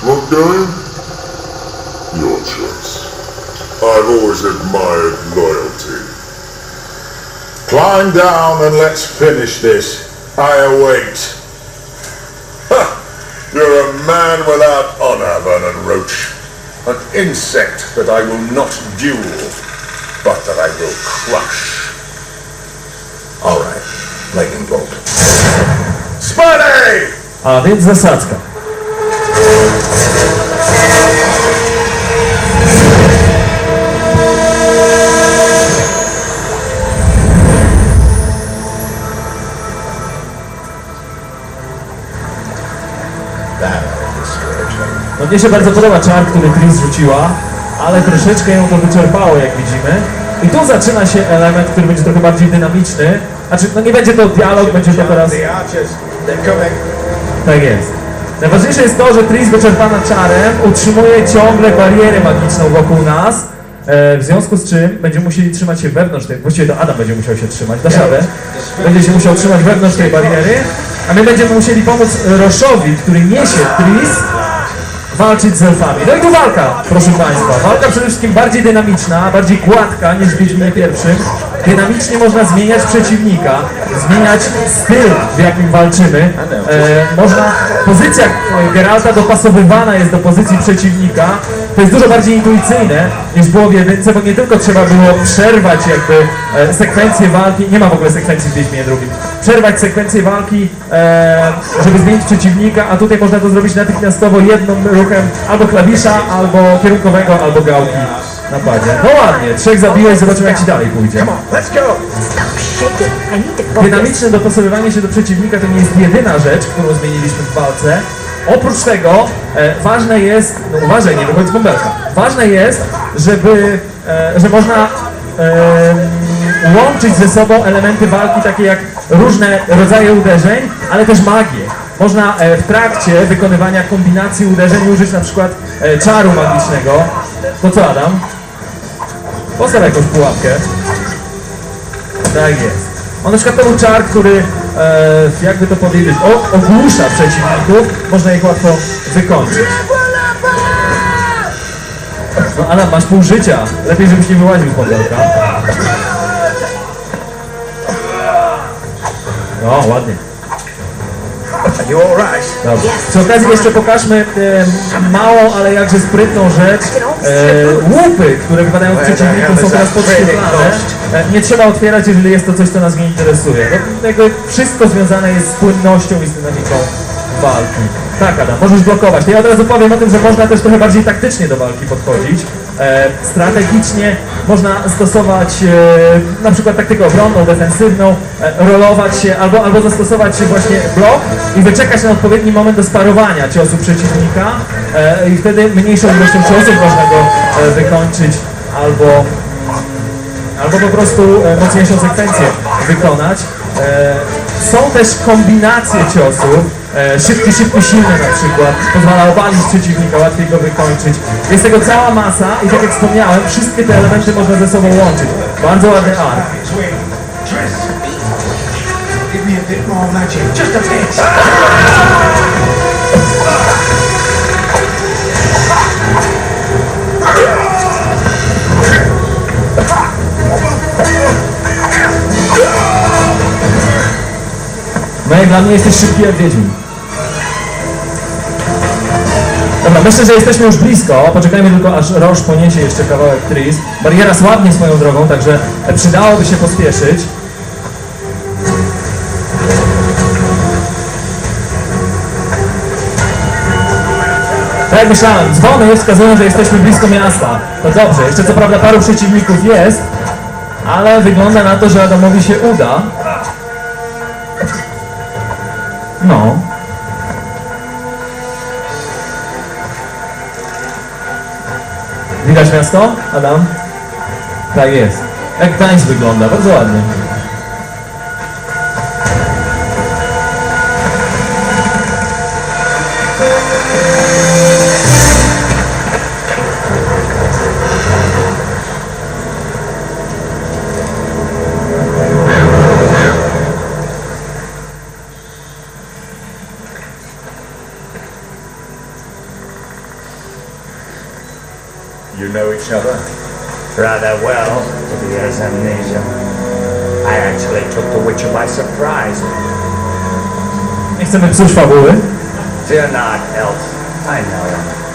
Going? Your choice. I've always admired loyalty. Climb down and let's finish this. I await. Ha! You're a man without honor, Vernon Roach. An insect that I will not duel, but that I will crush. All right. Lightning bolt. Spidey! A więc zasadzka. No mnie się bardzo podoba czar, który Chris rzuciła, ale troszeczkę ją to wyczerpało, jak widzimy. I tu zaczyna się element, który będzie trochę bardziej dynamiczny. Znaczy, no nie będzie to dialog, będzie to teraz... Tak jest. Najważniejsze jest to, że Tris wyczerpana czarem utrzymuje ciągle barierę magiczną wokół nas, e, w związku z czym będziemy musieli trzymać się wewnątrz tej, właściwie to Adam będzie musiał się trzymać, dasz radę? Będzie się musiał trzymać wewnątrz tej bariery, a my będziemy musieli pomóc Roszowi, który niesie Tris, walczyć z elfami. No i tu walka, proszę Państwa. Walka przede wszystkim bardziej dynamiczna, bardziej gładka niż w Wiedźminie pierwszym. Dynamicznie można zmieniać przeciwnika, zmieniać styl, w jakim walczymy. E, można, pozycja Geralta dopasowywana jest do pozycji przeciwnika. To jest dużo bardziej intuicyjne niż było w jedynce, bo nie tylko trzeba było przerwać jakby e, sekwencję walki, nie ma w ogóle sekwencji w Wiedźminie drugim, przerwać sekwencję walki, e, żeby zmienić przeciwnika, a tutaj można to zrobić natychmiastowo jednym ruchem albo klawisza, albo kierunkowego, albo gałki na padzie. No ładnie, trzech zabiłeś, zobaczymy jak ci dalej pójdzie. Dynamiczne dopasowywanie się do przeciwnika to nie jest jedyna rzecz, którą zmieniliśmy w walce. Oprócz tego e, ważne jest, no uważaj, nie wychodź z bąbelka. Ważne jest, żeby, e, że można e, łączyć ze sobą elementy walki takie jak różne rodzaje uderzeń, ale też magię. Można e, w trakcie wykonywania kombinacji uderzeń użyć na przykład e, czaru magicznego. To co Adam? Postaw jakąś pułapkę. Tak jest. On na przykład to był czar, który, e, jakby to powiedzieć, ogłusza przeciwników, można ich łatwo wykończyć. No Adam, masz pół życia. Lepiej, żebyś nie wyłaził z modelka. No, ładnie. Are you all right? Dobrze. Przy okazji jeszcze pokażmy e, małą, ale jakże sprytną rzecz. E, łupy, które wypadają z przeciwników są teraz podświetlane. E, nie trzeba otwierać, jeżeli jest to coś, co nas nie interesuje. No, jakby wszystko związane jest z płynnością i z dynamiką walki. Tak, Adam, możesz blokować. To ja od razu powiem o tym, że można też trochę bardziej taktycznie do walki podchodzić. E, strategicznie można stosować e, na przykład taktykę obronną, defensywną, e, rolować się albo, albo zastosować właśnie blok i wyczekać na odpowiedni moment do sparowania ciosu przeciwnika e, i wtedy mniejszą ilością ciosów można go e, wykończyć albo albo po prostu e, mocniejszą sekwencję wykonać. E, są też kombinacje ciosów, e, szybki, szybki, silny na przykład, pozwala obalić przeciwnika, łatwiej go wykończyć. Jest tego cała masa i tak jak wspomniałem, wszystkie te elementy można ze sobą łączyć. Bardzo ładny ark. No jak dla mnie jesteś szybki jak Wiedźmin. Dobra, myślę, że jesteśmy już blisko. Poczekajmy tylko, aż Roż poniesie jeszcze kawałek Tris. Bariera słabnie swoją drogą, także przydałoby się pospieszyć. Tak jak myślałem, dzwony wskazują, że jesteśmy blisko miasta. To dobrze, jeszcze co prawda paru przeciwników jest, ale wygląda na to, że Adamowi się uda. No. Widać miasto, Adam? Tak jest. Jak Gdańsk wygląda, bardzo ładnie. You know each other? Rather well, to be as amnesia. I actually took the Witcher by surprise. Nie chcemy psuć fabuły. Fear not, elf. I know him.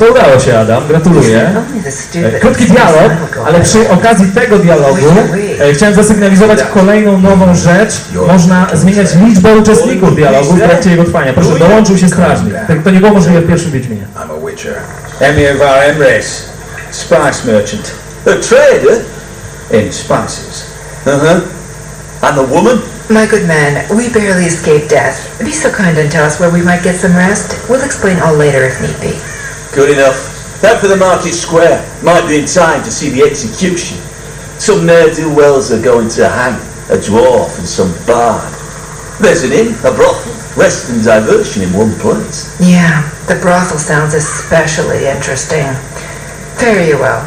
To udało się, Adam, gratuluję. E, Krótki dialog, ale przy okazji tego dialogu e, chciałem zasygnalizować kolejną nową rzecz. Można zmieniać liczbę uczestników dialogu w trakcie jego trwania. Proszę, dołączył się strażnik. Tak, to nie było możliwe w pierwszym Wiedźminie. I'm a Witcher. Emir of our spice merchant. A trader? In spices. Uh-huh. And the woman? My good man, we barely escaped death. Be so kind and tell us where we might get some rest. We'll explain all later if need be. Good enough. Head for the market square. Might be in time to see the execution. Some ne'er-do-wells are going to hang. A dwarf and some bard. There's an inn, a brothel, rest and diversion in one place. Yeah, the brothel sounds especially interesting. Fare you well.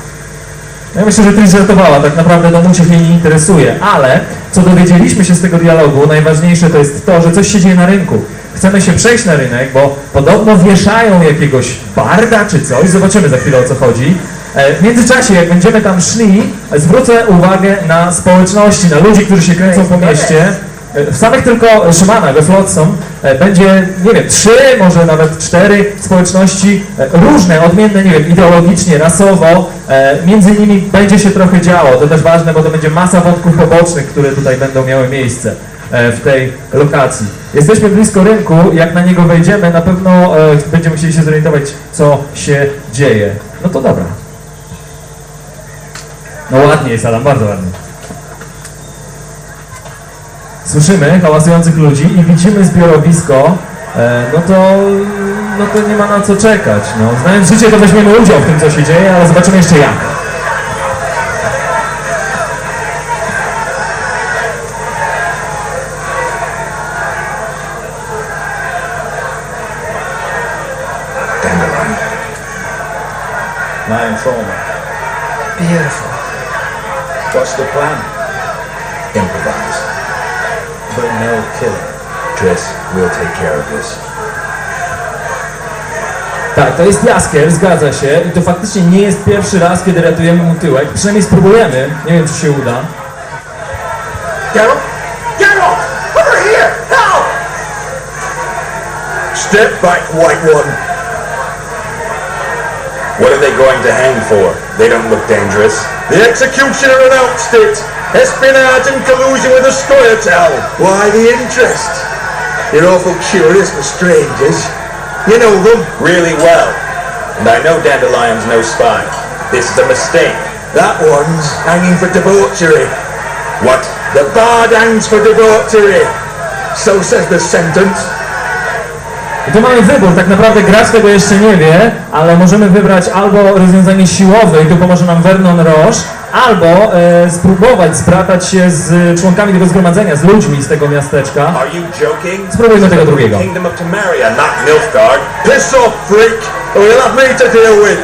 Ja myślę, że Tris żartowała, tak naprawdę dom się jej nie interesuje, ale co dowiedzieliśmy się z tego dialogu, najważniejsze to jest to, że coś się dzieje na rynku. Chcemy się przejść na rynek, bo podobno wieszają jakiegoś barda czy coś, zobaczymy za chwilę o co chodzi. E, W międzyczasie, jak będziemy tam szli, zwrócę uwagę na społeczności, na ludzi, którzy się kręcą po mieście. E, W samych tylko Szymanach, we Flotsam, e, będzie, nie wiem, trzy, może nawet cztery społeczności różne, odmienne, nie wiem, ideologicznie, rasowo. Między nimi będzie się trochę działo. To też ważne, bo to będzie masa wątków pobocznych, które tutaj będą miały miejsce w tej lokacji. Jesteśmy blisko rynku, jak na niego wejdziemy, na pewno e, będziemy musieli się zorientować, co się dzieje. No to dobra. No ładnie jest Adam, bardzo ładnie. Słyszymy hałasujących ludzi i widzimy zbiorowisko, e, no to, no to nie ma na co czekać. No. Znając życie, to weźmiemy udział w tym, co się dzieje, ale zobaczymy jeszcze jak. Beautiful. What's the plan? Improvise. But no killing. Triss, we'll take care of this. Tak, to jest Jaskier, zgadza się i to faktycznie nie jest pierwszy raz, kiedy ratujemy mu tyłek. Przynajmniej spróbujemy, nie wiem czy się uda. Geralt! Geralt! Over here! Help! Step back, White One. What are they going to hang for? They don't look dangerous. The executioner announced it. Espionage in collusion with a Scoia'tael. Why the interest? You're awful curious for strangers. You know them. Really well. And I know Dandelion's no spy. This is a mistake. That one's hanging for debauchery. What? The bard hangs for debauchery. So says the sentence. Tu mamy wybór, tak naprawdę gracz tego jeszcze nie wie, ale możemy wybrać albo rozwiązanie siłowe i tu pomoże nam Vernon Roche, albo e, spróbować zbratać się z członkami tego zgromadzenia, z ludźmi z tego miasteczka. Are you joking? Spróbujmy tego drugiego. Kingdom of Temeria, not Nilfgaard. Piss off, freak, or you'll have me to deal with.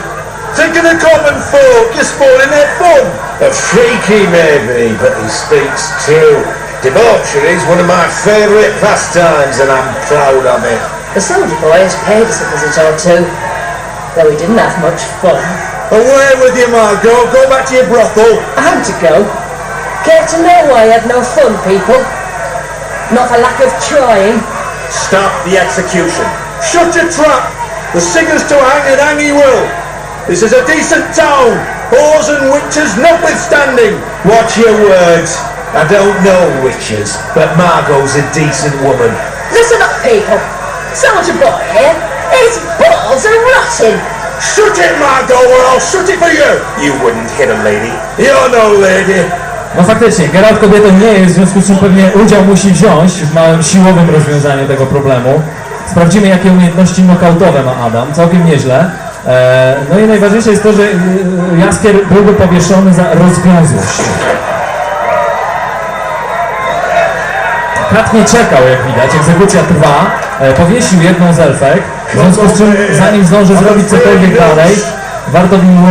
Think of the common folk. You're spoiling their fun. A freak he may be, but he speaks true. Debauchery is one of my favourite pastimes, and I'm proud of it. The soldier boy has paid us a visit or two, though we didn't have much fun. Away with you, Margot. Go back to your brothel. I had to go. Care to know why I had no fun, people? Not for lack of trying. Stop the execution. Shut your trap. The singer's to hang and hang he will. This is a decent town. Whores and witches notwithstanding. Watch your words. I don't know witches, but Margot's a decent woman. Listen up, people. Soldier boy here. His balls are rotting. Shut it, Margot, or I'll shut it for you. You wouldn't hit a lady. You're no lady. No faktycznie, Geralt kobietą nie jest, w związku z czym pewnie udział musi wziąć w małym siłowym rozwiązaniu tego problemu. Sprawdzimy, jakie umiejętności nokautowe ma Adam, całkiem nieźle. E, no i najważniejsze jest to, że e, Jaskier byłby powieszony za rozwiązłość. Kat nie czekał, jak widać, egzekucja trwa, e, powiesił jedną z elfek, w związku z czym zanim zdąży zrobić cokolwiek dalej, warto w nim